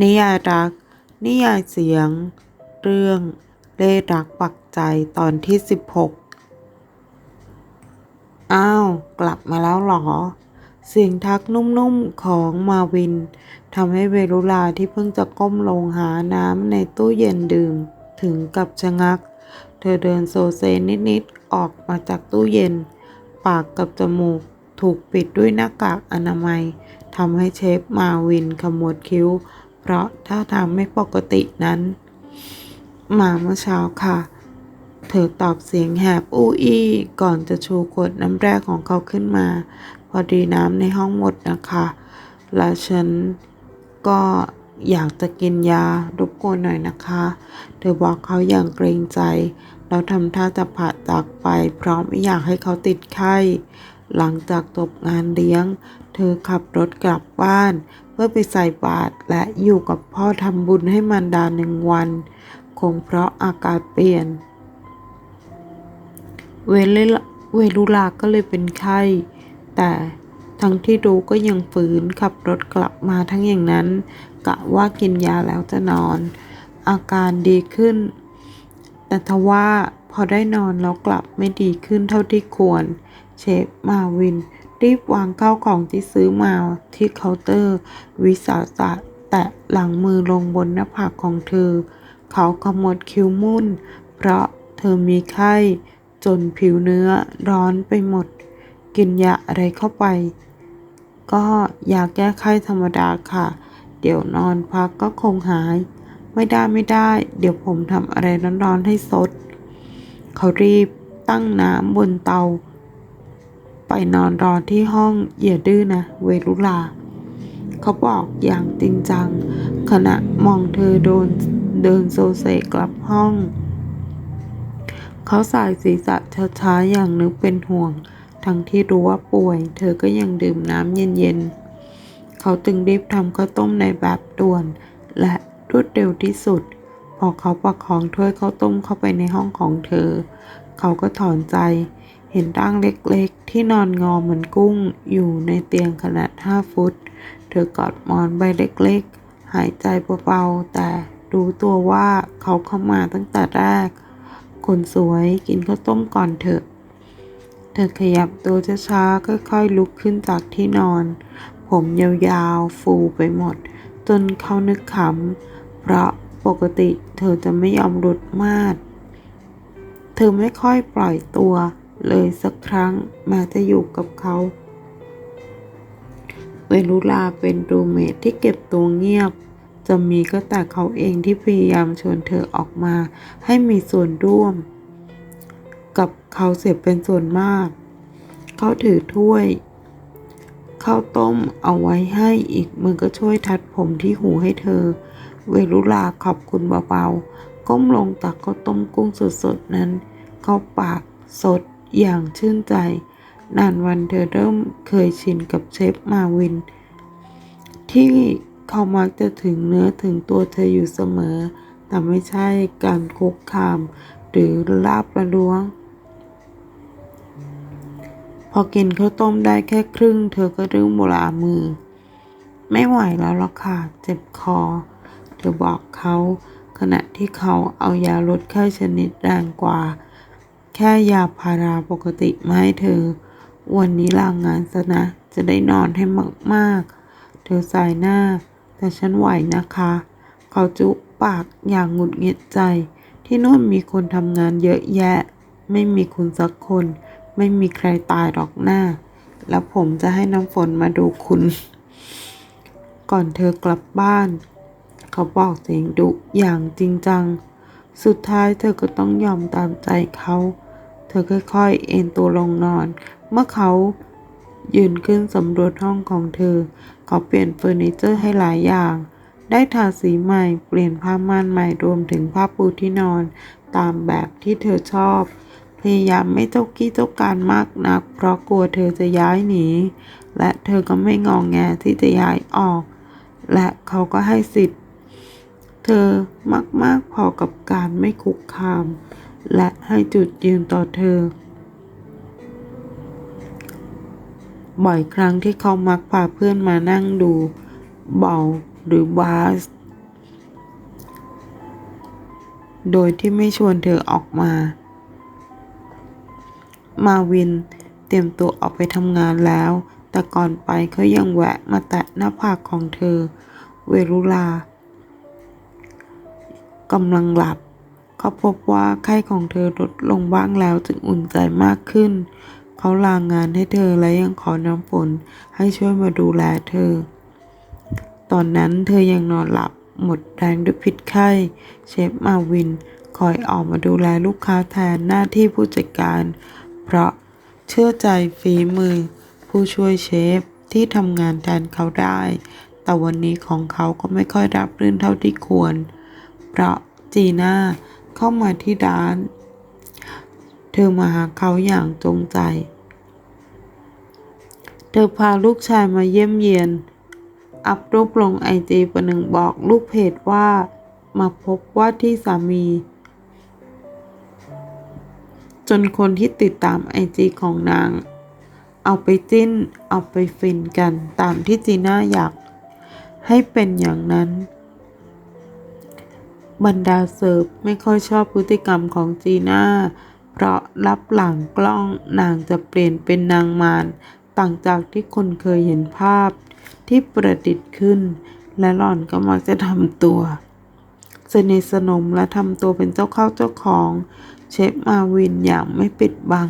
นิยายรัก นิยายเสียง เรื่องเล่รักปักใจตอนที่ 16 อ้าว กลับมาแล้วหรอ เสียงทักนุ่มๆของมาวินทำให้เวรุลาที่เพิ่งจะก้มลงหาน้ำในตู้เย็นดื่ม ถึงกับชะงัก เธอเดินโซเซนิดๆ ออกมาจากตู้เย็น ปากกับจมูกถูกปิดด้วยหน้ากากอนามัยทำให้เชฟมาวินขมวดคิ้ว เพราะท่าทางไม่ปกตินั้น มาเมื่อเช้าค่ะ เธอตอบเสียงแหบอู้อี้ก่อนจะชูขวดน้ำแรกของเขาขึ้นมา พอดีน้ำในห้องหมดนะคะ และฉันก็อยากจะกินยารบกวนหน่อยนะคะ เธอบอกเขาอย่างเกรงใจ แล้วทำท่าจะผ่าจากไป เพราะไม่อยากให้เขาติดไข้ หลังจากจบงานเลี้ยง เธอขับรถกลับบ้าน พื่อไปใส่บาตรและอยู่กับพ่อทำบุญให้มารดาหนึ่งวัน คงเพราะอากาศเปลี่ยน เวลเวลุลาก็เลยเป็นไข้ แต่ทั้งที่รู้ก็ยังฝืนขับรถกลับมาทั้งอย่างนั้น กะว่ากินยาแล้วจะนอน อาการดีขึ้น แต่ทว่าพอได้นอนแล้วกลับไม่ดีขึ้นเท่าที่ควร เชฟมาวิน รีบวางข้าวของที่ซื้อมาที่เคาน์เตอร์ วิสาสะแตะหลังมือลงบนหน้าผากของเธอ เขาขมวดคิ้วมุ่น เพราะเธอมีไข้ จนผิวเนื้อร้อนไปหมด กินยาอะไรเข้าไป ก็ยาแก้ไข้ธรรมดาค่ะ เดี๋ยวนอนพักก็คงหาย ไม่ได้ไม่ได้ เดี๋ยวผมทำอะไรร้อนๆให้สด เขารีบตั้งน้ำบนเตา ไปนอนรอที่ห้องอย่าดื้อนะ เวลุลา เขาบอกอย่างจริงจัง ขณะมองเธอโดนเดินโซเซกลับห้อง เขาสายศีรษะช้าๆอย่างนึกเป็นห่วง ทั้งที่รู้ว่าป่วย เธอก็ยังดื่มน้ำเย็นๆ เขาจึงรีบทำข้าวต้มในแบบด่วน และรวดเร็วที่สุด พอเขาประคองถ้วยข้าวต้มเข้าไปในห้องของเธอ เขาก็ถอนใจ เห็นร่างเล็กๆ ที่นอนงอเหมือนกุ้งอยู่ในเตียงขนาดห้าฟุต เธอกอดหมอนใบเล็กๆ หายใจเบาๆ แต่รู้ตัวว่าเขาเข้ามาตั้งแต่แรก คนสวยกินข้าวต้มก่อนเถอะ เธอขยับตัวช้าๆ ค่อยๆ ลุกขึ้นจากที่นอน ผมยาวๆ ฟูไปหมด จนเขานึกขำ เพราะปกติเธอจะไม่ยอมหลุดมาด เธอไม่ค่อยปล่อยตัว เลยสักครั้งแม้จะอยู่กับเขาเวลุลาเป็นรูเมทที่เก็บตัวเงียบ จะมีก็แต่เขาเองที่พยายามชวนเธอออกมา ให้มีส่วนร่วม กับเขาเสียเป็นส่วนมาก เขาถือถ้วยข้าวต้มเอาไว้ให้อีกมือก็ช่วยทัดผมที่หูให้เธอ เวลุลาขอบคุณเบาๆก้มลงตักข้าวต้มกุ้งสดๆนั้น เข้าปากสด อย่างชื่นใจ นานวันเธอเริ่มเคยชินกับเชฟมาวิน ที่เขามักจะถึงเนื้อถึงตัวเธออยู่เสมอ แต่ไม่ใช่การคุกคาม หรือลาบประล้วง พอกินข้าวต้มได้แค่ครึ่ง เธอก็ริ่มโบรามือ ไม่ไหวแล้วล่ะค่ะ เจ็บคอ เธอบอกเขาขณะที่เขาเอายาลดไข้ชนิดแรงกว่า แค่ยาพาราปกติมาให้เธอ วันนี้ลางงานซะนะ จะได้นอนให้มากๆ เธอสายหน้า แต่ฉันไหวนะคะ เขาจุปากอย่างหงุดหงิดใจ ที่นู่นมีคนทำงานเยอะแยะ ไม่มีคุณสักคน ไม่มีใครตายหรอกหน้า แล้วผมจะให้น้ำฝนมาดูคุณ ก่อนเธอกลับบ้าน เขาบอกเสียงดุอย่างจริงจัง สุดท้ายเธอก็ต้องยอมตามใจเขา เธอค่อยๆ เอนตัวลงนอน เมื่อเขายืนขึ้นสำรวจห้องของเธอ เขาเปลี่ยนเฟอร์นิเจอร์ให้หลายอย่าง ได้ทาสีใหม่ เปลี่ยนผ้าม่านใหม่รวมถึงผ้าปูที่นอน ตามแบบที่เธอชอบ พยายามไม่เจ้ากี้เจ้าการมากนัก เพราะกลัวเธอจะย้ายหนี และเธอก็ไม่งองแงที่จะย้ายออก และเขาก็ให้สิทธิ์ เธอมากๆพอกับการไม่คุกคาม และให้จุดยืนต่อเธอ บ่อยครั้งที่เขามักพาเพื่อนมานั่งดูเบาหรือบาส โดยที่ไม่ชวนเธอออกมา มาวินเตรียมตัวออกไปทำงานแล้ว แต่ก่อนไปเขายังแวะมาแตะหน้าผากของเธอ เวรุลากำลังหลับ เขาพบว่าไข้ของเธอลดลงบ้างแล้วจึงอุ่นใจมากขึ้น เขาลางงานให้เธอและยังขอน้ำฝนให้ช่วยมาดูแลเธอ ตอนนั้นเธอยังนอนหลับหมดแรงด้วยพิษไข้ เชฟมาวินคอยออกมาดูแลลูกค้าแทนหน้าที่ผู้จัดการ เพราะเชื่อใจฝีมือ ผู้ช่วยเชฟที่ทำงานแทนเขาได้ แต่วันนี้ของเขาก็ไม่ค่อยรับรื่นเท่าที่ควร เพราะจีน่า เข้ามาที่ร้าน เธอมาหาเขาอย่างจงใจ เธอพาลูกชายมาเยี่ยมเยียน อัพรูปลงไอจีประหนึ่งบอกลูกเพจว่า มาพบว่าที่สามี จนคนที่ติดตามไอจีของนาง เอาไปจิ้น เอาไปฟินกันตามที่จีน่าอยาก ให้เป็นอย่างนั้น บรรดาเสิร์ฟไม่ค่อยชอบพฤติกรรมของจีน่า เพราะรับหลังกล้องนางจะเปลี่ยนเป็นนางมารต่างจากที่คนเคยเห็นภาพที่ประดิษฐ์ขึ้น และหล่อนก็มักจะทำตัว สนิทสนมและทำตัวเป็นเจ้าเข้าเจ้าของเชฟมาวินอย่างไม่ปิดบัง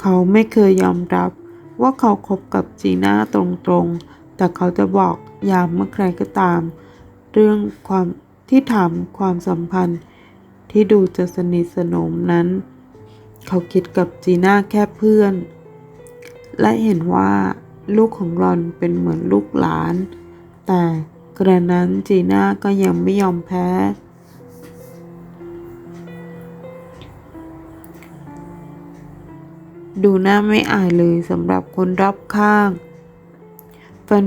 เขาไม่เคยยอมรับว่าเขาคบกับจีน่าตรงๆ แต่เขาจะบอกยามเมื่อใครก็ตาม เรื่องความที่ถามความสัมพันธ์ ที่ดูจะสนิทสนมนั้น เขาคิดกับจีน่าแค่เพื่อน และเห็นว่าลูกของรอนเป็นเหมือนลูกหลาน แต่กระนั้นจีน่าก็ยังไม่ยอมแพ้ ดูหน้าไม่อายเลยสำหรับคนรอบข้าง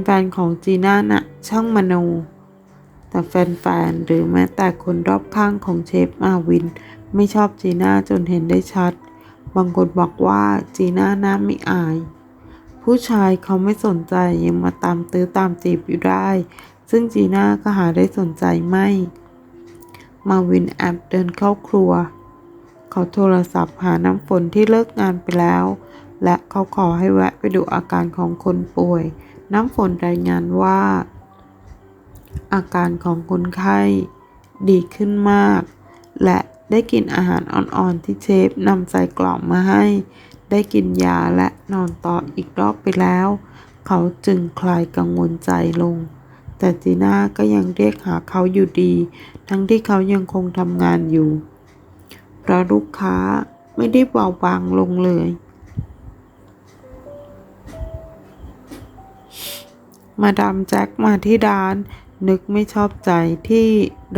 ฟนๆของจีน่าน่ะช่างมโน แต่แฟนๆหรือแม้แต่คนรอบข้างของเชฟมาวิน ไม่ชอบจีน่าจนเห็นได้ชัด บางคนบอกว่าจีน่าหน้าไม่อาย ผู้ชายเขาไม่สนใจยังมาตามตื้อตามจีบอยู่ได้ ซึ่งจีน่าก็หาได้สนใจไม่ มาวินแอบเดินเข้าครัว เขาโทรศัพท์หาน้ำฝนที่เลิกงานไปแล้ว และเขาขอให้แวะไปดูอาการของคนป่วย น้ำฝนรายงานว่า อาการของคนไข้ดีขึ้นมาก และได้กินอาหารอ่อนๆที่เชฟนำใส่กล่องมาให้ ได้กินยาและนอนต่ออีกรอบไปแล้ว เขาจึงคลายกังวลใจลง แต่จีน่าก็ยังเรียกหาเขาอยู่ดี ทั้งที่เขายังคงทำงานอยู่ เพราะลูกค้าไม่ได้เบาบางลงเลย มาดามแจ็คมาที่ร้าน นึกไม่ชอบใจที่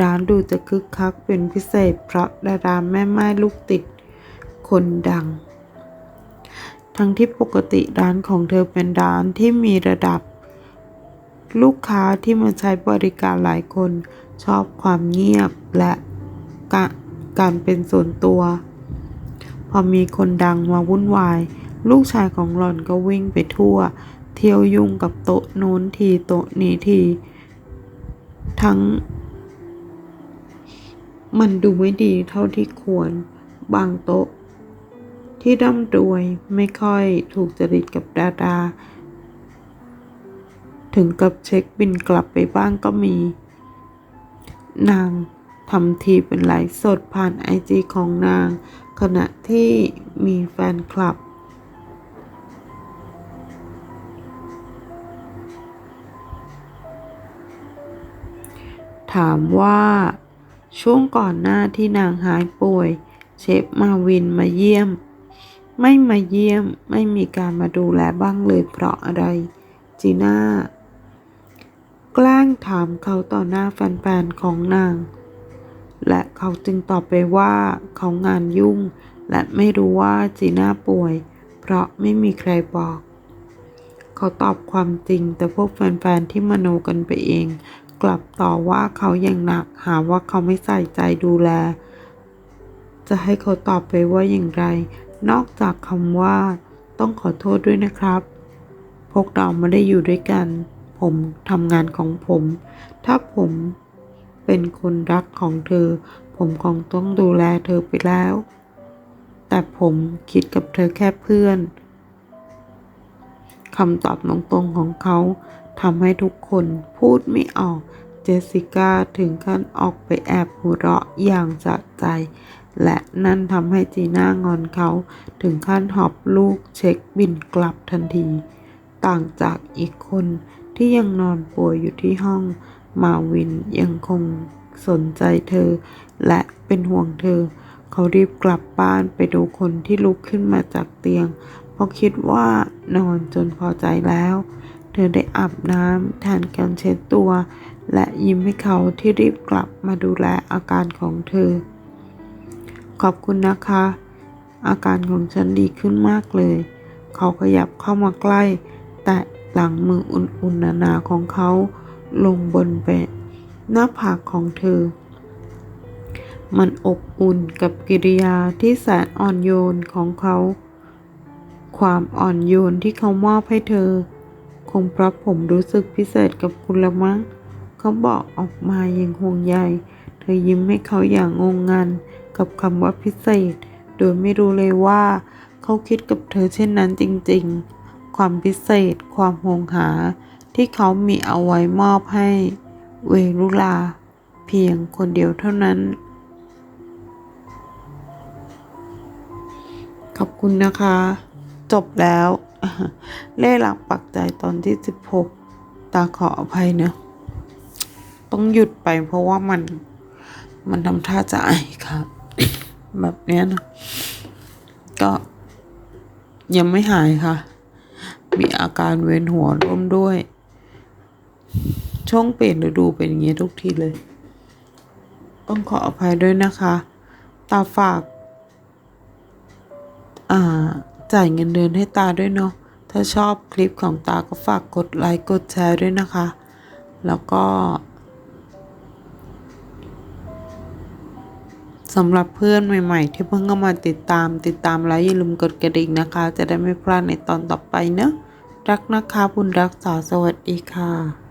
ร้านดูจะคึกคักเป็นพิเศษ เพราะดาราแม่ไม้ลูกติดคนดัง ทั้งที่ปกติร้านของเธอเป็นร้านที่มีระดับ ลูกค้าที่มาใช้บริการหลายคนชอบความเงียบและกการเป็นส่วนตัว พอมีคนดังมาวุ่นวาย ลูกชายของหล่อนก็วิ่งไปทั่ว เที่ยวยุ่งกับโต๊ะโน้นทีโต๊ะนี้ที ทั้ง มันดูไม่ดีเท่าที่ควร บางโต๊ะ ที่ร่ำรวยไม่ค่อยถูกจริตกับดาดา ถึงกับเช็คบินกลับไปบ้างก็มี นางทำทีเป็นไลฟ์สดผ่านไอจีของนาง ขณะที่มีแฟนคลับ ถามว่า ช่วงก่อนหน้าที่นางหายป่วย เชฟมาวินมาเยี่ยม ไม่มาเยี่ยมไม่มีการมาดูแลบ้างเลยเพราะอะไร จีน่า แกล้งถามเขาต่อหน้าแฟนๆของนาง และเขาจึงตอบไปว่าเขางานยุ่ง และไม่รู้ว่าจีน่าป่วย เพราะไม่มีใครบอกเขาตอบความจริงแต่พวกแฟนๆที่มโนกันไปเอง กลับต่อว่าเขาอย่างหนัก หาว่าเขาไม่ใส่ใจดูแล จะให้เขาตอบไปว่าอย่างไร นอกจากคำว่า ต้องขอโทษด้วยนะครับ พวกเราไม่ได้อยู่ด้วยกัน ผมทำงานของผม ถ้าผมเป็นคนรักของเธอ ผมคงต้องดูแลเธอไปแล้ว แต่ผมคิดกับเธอแค่เพื่อน คำตอบตรงๆของเขาทำให้ทุกคนพูดไม่ออก เจสสิก้าถึงขั้นออกไปแอบหัวเราะอย่างสะใจ และนั่นทำให้จีน่างอนเขาถึงขั้นหอบลูกเช็คบินกลับทันที ต่างจากอีกคนที่ยังนอนป่วยอยู่ที่ห้อง มาวินยังคงสนใจเธอ และเป็นห่วงเธอ เขารีบกลับบ้านไปดูคนที่ลุกขึ้นมาจากเตียง พราะคิดว่านอนจนพอใจแล้ว เธอได้อาบน้ำแทนการเช็ดตัว และยิ้มให้เขาที่รีบกลับมาดูแลอาการของเธอ ขอบคุณนะคะ อาการของฉันดีขึ้นมากเลย เขาขยับเข้ามาใกล้ แต่หลังมืออุ่นๆหนาๆของเขา ลงบนเบะหน้าผากของเธอ มันอบอุ่นกับกิริยาที่แสนอ่อนโยนของเขา ความอ่อนโยนที่เขามอบให้เธอ คงเพราะผมรู้สึกพิเศษกับคุณละมั้งเขาบอกออกมาอย่างห่วงใย เธอยิ้มให้เขาอย่างงงงันกับคำว่าพิเศษ โดยไม่รู้เลยว่า เขาคิดกับเธอเช่นนั้นจริงๆ ความพิเศษ ความห่วงหา ที่เขามีเอาไว้มอบให้ เวรุลา เพียงคนเดียวเท่านั้นขอบคุณนะคะ จบแล้ว เล่หลักปักใจตอนที่16ตาขออภัยเนะต้องหยุดไปเพราะว่ามัน มันทำท่าจะไอค่ะ แบบเนี้ยนะก็ยังไม่หายค่ะ มีอาการเวียนหัวร่วมด้วย ช่วงเปลี่ยนฤดูเป็นอย่างนี้ทุกทีเลย ต้องขออภัยด้วยนะคะ ตาฝาก อ่า จ่ายเงินเดือนให้ตาด้วยเนาะ ถ้าชอบคลิปของตาก็ฝากกดไลค์กดแชร์ด้วยนะคะ แล้วก็สำหรับเพื่อนใหม่ ๆ ที่เพิ่งเข้ามาติดตามติดตามแล้วอย่าลืมกดกระดิ่งนะคะ จะได้ไม่พลาดในตอนต่อไปเนอะรักนะคะบุญรักษาสวัสดีค่ะ